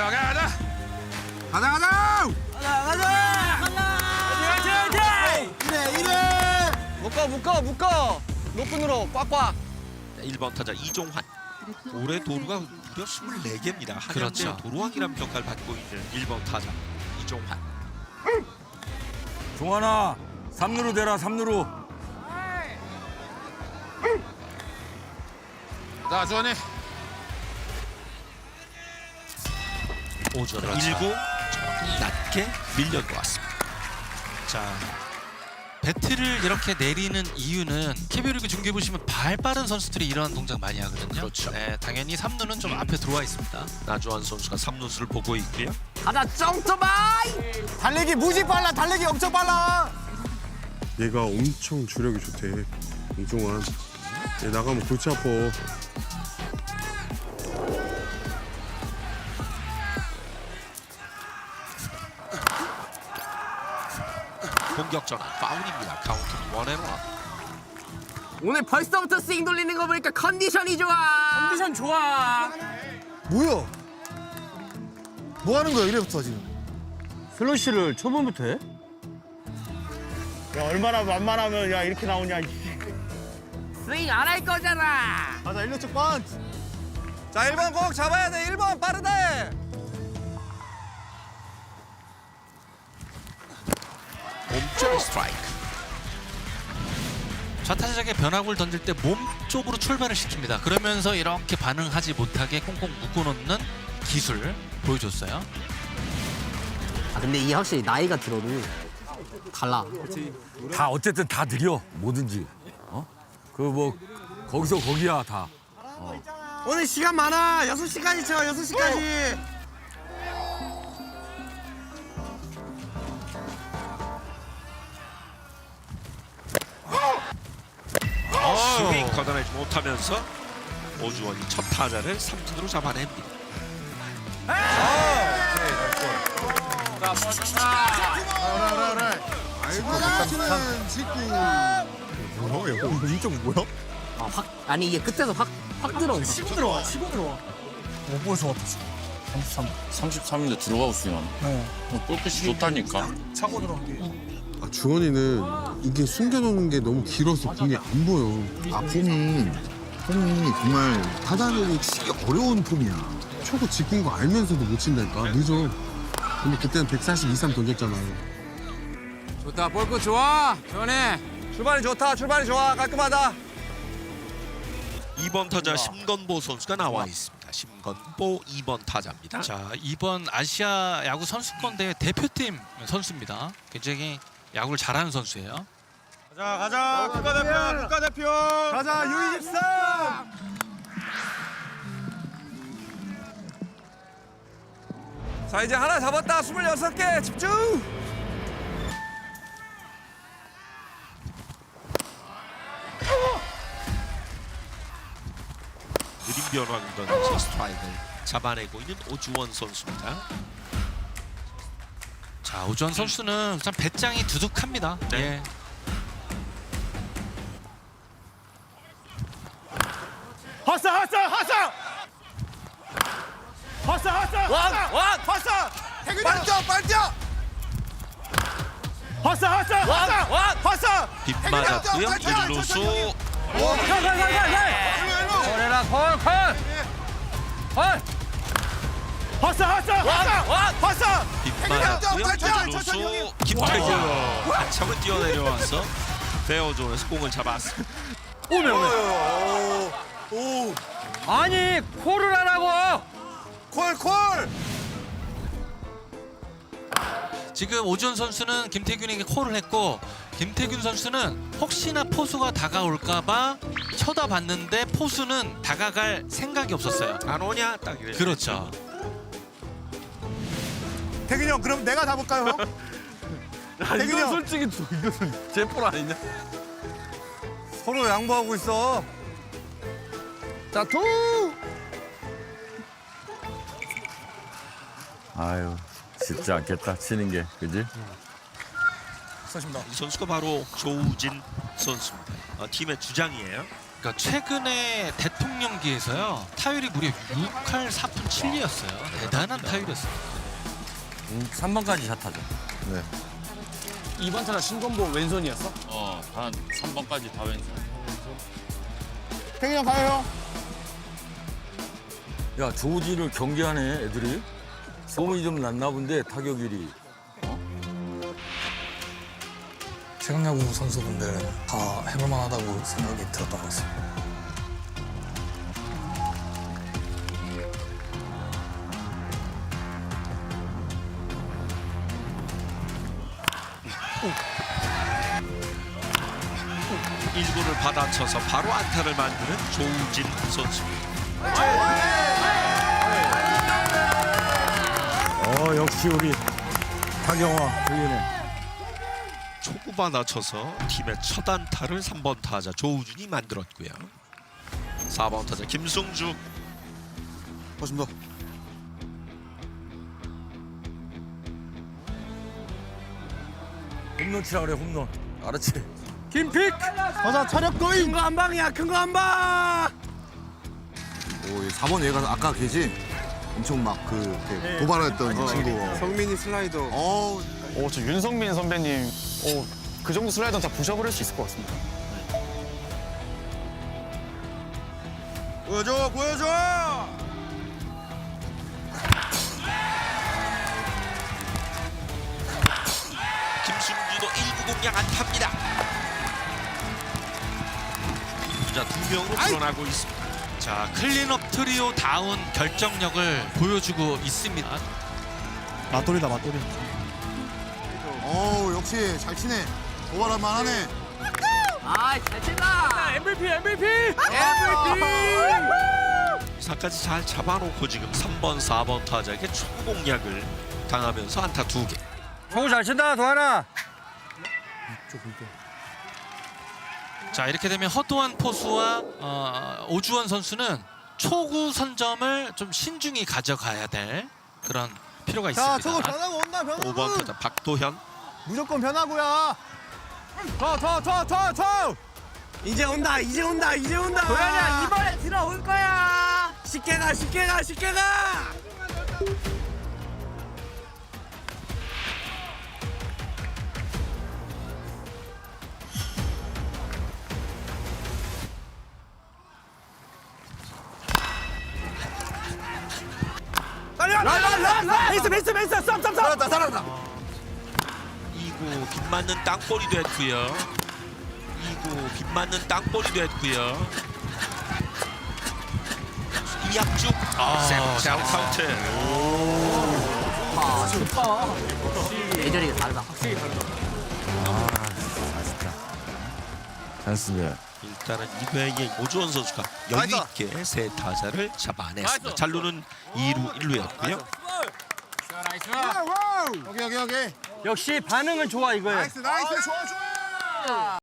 가자 가자! 가자 가자! 이래 이래! 묶어 묶어 묶어! 높은으로 꽉꽉! 1번 타자 이종환. 올해 도루가 무려 24개입니다. 한양대 그렇죠. 도루왕이라는 평가를 받고 있는 1번 타자 이종환. 종환아, 삼루로 대라 삼루로. 자 주원이 오전 그렇죠. 1구 낮게 밀려놓았습니다 자 배트를 이렇게 내리는 이유는 KBO 리그 중계 보시면 발 빠른 선수들이 이러한 동작 많이 하거든요. 그렇죠. 네, 당연히 3루는 좀 앞에 들어와 있습니다. 나주환 선수가 3루수를 보고 있고요 가자 점토바이 달리기 무지 빨라 달리기 엄청 빨라 얘가 엄청 주력이 좋대 이종환 얘 나가면 골치 아파 공격 전환. 파울입니다. 카운트는 원앤원. 오늘 벌써부터 스윙 돌리는 거 보니까 컨디션이 좋아. 컨디션 좋아. 뭐야? 뭐 하는 거야 이래부터 지금? 슬로시를 초반부터 해? 야 얼마나 만만하면 야 이렇게 나오냐 스윙 안 할 거잖아. 가자 1루 쪽 번. 자 1번 꼭 잡아야 돼. 1번 빠르다 몸쪽 스트라이크 좌타자에게 변화구를 던질 때 몸 쪽으로 출발을 시킵니다. 그러면서 이렇게 반응하지 못하게 콩콩 묶어놓는 기술 보여줬어요. 아 근데 이게 확실히 나이가 들어도 달라 다 어쨌든 다 느려 뭐든지. 어? 그 뭐 거기서 거기야 다. 오늘 시간 많아 6시까지 쳐 6시까지 걷어내지 못하면서 오주원이 첫 타자를 삼진으로 잡아냅니다. 뭐야 이거 인정 뭐야? 아, 확 아니 이게 끝에서 확 확 들어온다 치고 들어와 치고 들어와. 못 보여서 왔다 지금. 33 33인데 들어가고 있으면. 네. 뭐 볼빛이 좋다니까. 차고 들어온 게 아 주원이는 이게 숨겨놓는 게 너무 길어서 공이 안 보여. 아 폼이 폼이 정말 타자들이 치기 어려운 폼이야. 초구 직구인 거 알면서도 못 친다니까. 늦어. 근데 그때는 140 이상 던졌잖아. 좋다. 볼거 좋아. 전해 출발이 좋다. 출발이 좋아. 깔끔하다. 2번 타자 심건보 선수가 나와 있습니다. 심건보 2번 타자입니다. 자 이번 아시아 야구 선수권 대회 대표팀 선수입니다. 굉장히 야구를 잘하는 선수예요. 가자 가자. 국가대표 국가대표. 가자 U23 자 이제 하나 잡았다. 26개. 집중. 느린 던지 스트라이크를 잡아내고 있는 오주원 선수입니다 자 오주원 선수는 참 배짱이 두둑합니다. 네. 예. 허싸 허싸 허싸 허싸 왕왕! 허싸 빨리 뛰어 빨리 뛰어 허싸 허싸 허싸 왕! 허싸 빗 맞았고요. 1루수. 전해라 콜콜 콜 허싸 허싸 허싸 왕 허싸 빗 빨리 맞았고 천천히, 1루수 김태균 한참을 뛰어내려와서 베어존에서 공을 잡았습니다 아니 콜을 하라고 콜 콜 지금 오주원 선수는 김태균에게 콜을 했고 김태균 선수는 혹시나 포수가 다가올까봐 쳐다봤는데 포수는 다가갈 생각이 없었어요. 안 오냐 딱 이래 그렇죠. 태균이 형 그럼 내가 잡을까요 형? 태균이 형 솔직히 이것은 제폴 아니냐? 서로 양보하고 있어 자 투 아유 쉽지 않겠다 치는 게 그지? 이 선수가 바로 조우진 선수입니다 어, 팀의 주장이에요 그러니까 최근에 대통령기에서요 타율이 무려 6할 4푼 7리였어요. 대단한 타율이었어요. 음, 3번까지 샷하죠. 2번 타자 신건보 왼손이었어? 어, 한 3번까지 다 왼손. 태균이 형 가요 야 조지를 경계하네 애들이. 소문이 좀 났나 본데 타격일이. 최강 야구 선수분들은 다 해볼만하다고 생각이 들었던 것 같습니다. 일구를 받아쳐서 바로 안타를 만드는 조우진 선수. 어 역시 우리 타경화 훌륭해. 초구 받아쳐서 팀의 첫 안타를 3번 타자 조우준이 만들었고요. 4번 타자 김승주 고맙습니다. 홈런 치라 그래 홈런. 알았지? 김픽 가자 차력 도임 큰거 한 방이야 큰 거 한방 오, 4번 얘가 아까 걔지? 엄청 막 그 도발했던 친구. 성민이 슬라이더. 어, 오 저 윤성민 선배님 오 그 정도 슬라이더는 다 부셔버릴 수 있을 것 같습니다 보여줘, 보여줘. 공략 안타입니다. 자, 두 명으로 불어나고 있습니다. 자 클린업 트리오 다운 결정력을 보여주고 있습니다. 맞돌이다 맞돌이. 어우, 역시 잘 치네. 도발할 만하네. 아잘 친다 MVP MVP 사까지 잘 잡아놓고 지금 3번, 4번 타자에게 초구 공략을 당하면서 안타 두 개. 청우 잘 친다 도하나. 자 이렇게 되면 허도한 포수와 어, 오주원 선수는 초구 선점을 좀 신중히 가져가야 될 그런 필요가 있습니다. 변하고 온다 변하고. 5번 타자 박도현. 무조건 변하고야 더 더 더 더 더 이제 온다 이제 온다 이제 온다. 도현이야 이번에 들어올 거야. 쉽게 가 쉽게 가 쉽게 가 베이스 베이스 베이스 쌈쌈쌈 살았다 살았다 2구 빗 맞는 땅볼이 됐고요. 2구 빗 맞는 땅볼이 됐고요. 이학죽 아, 잘 카운트. 예전이 다르다 찬스네. 일단은 2회에 오주원 선수가 여유 있게 세 타자를 잡아냈습니다. 잘루는 2루 1루였고요. 여기, 여기, 여기. 역시 반응은 좋아 이거예요 나이스, 나이스, 좋아, 좋아.